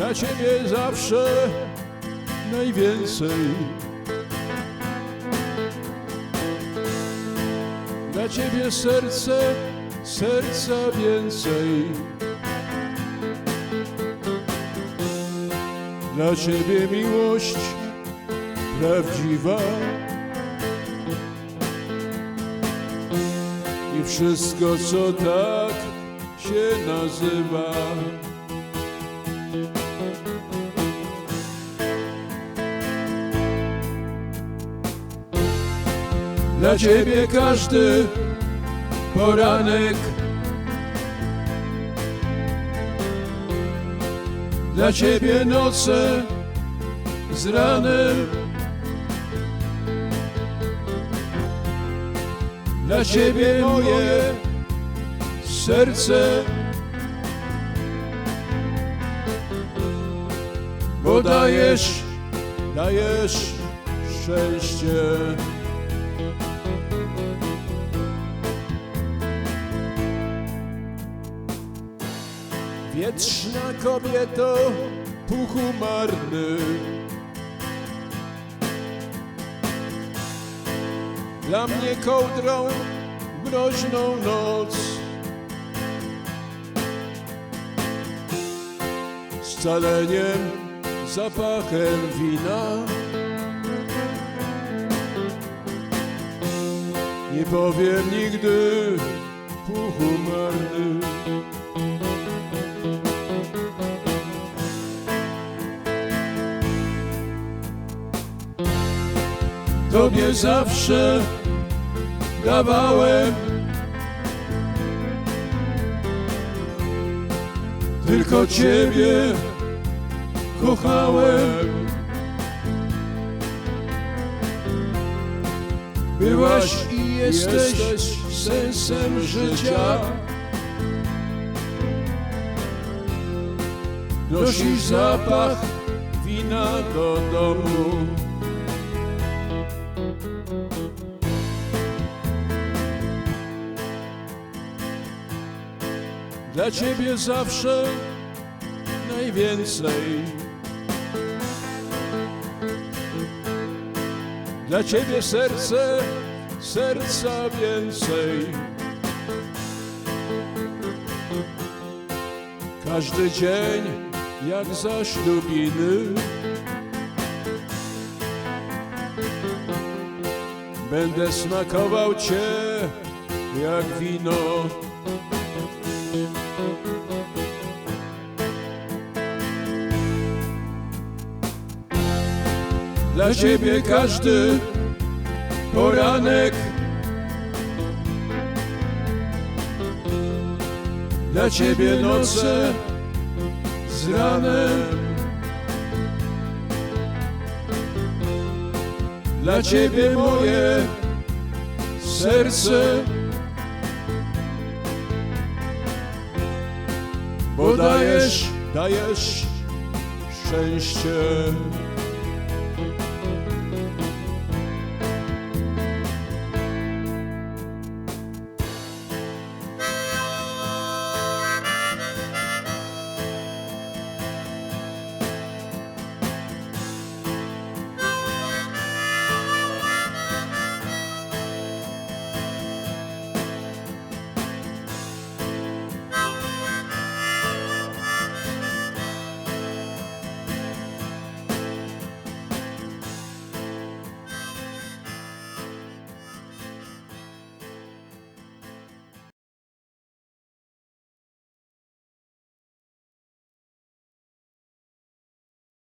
dla Ciebie zawsze najwięcej. Dla Ciebie serce, serca więcej. Dla Ciebie miłość prawdziwa. I wszystko, co tak się nazywa. Dla Ciebie każdy poranek. Dla Ciebie noce z ranem. Dla Ciebie moje serce. Bo dajesz, dajesz szczęście Wietrzna kobieto, puchu marny Dla mnie kołdrą mroźną noc. Scaleniem, zapachem wina. Nie powiem nigdy puchu marny Tobie zawsze dawałem. Tylko Ciebie kochałem. Byłaś i jesteś sensem życia. Nosisz zapach wina do domu Dla Ciebie zawsze najwięcej. Dla Ciebie serce, serca więcej. Każdy dzień jak za ślubiny. Będę smakował Cię jak wino. Dla Ciebie każdy poranek. Dla Ciebie noce z ranem. Dla Ciebie moje serce. Bo dajesz, dajesz szczęście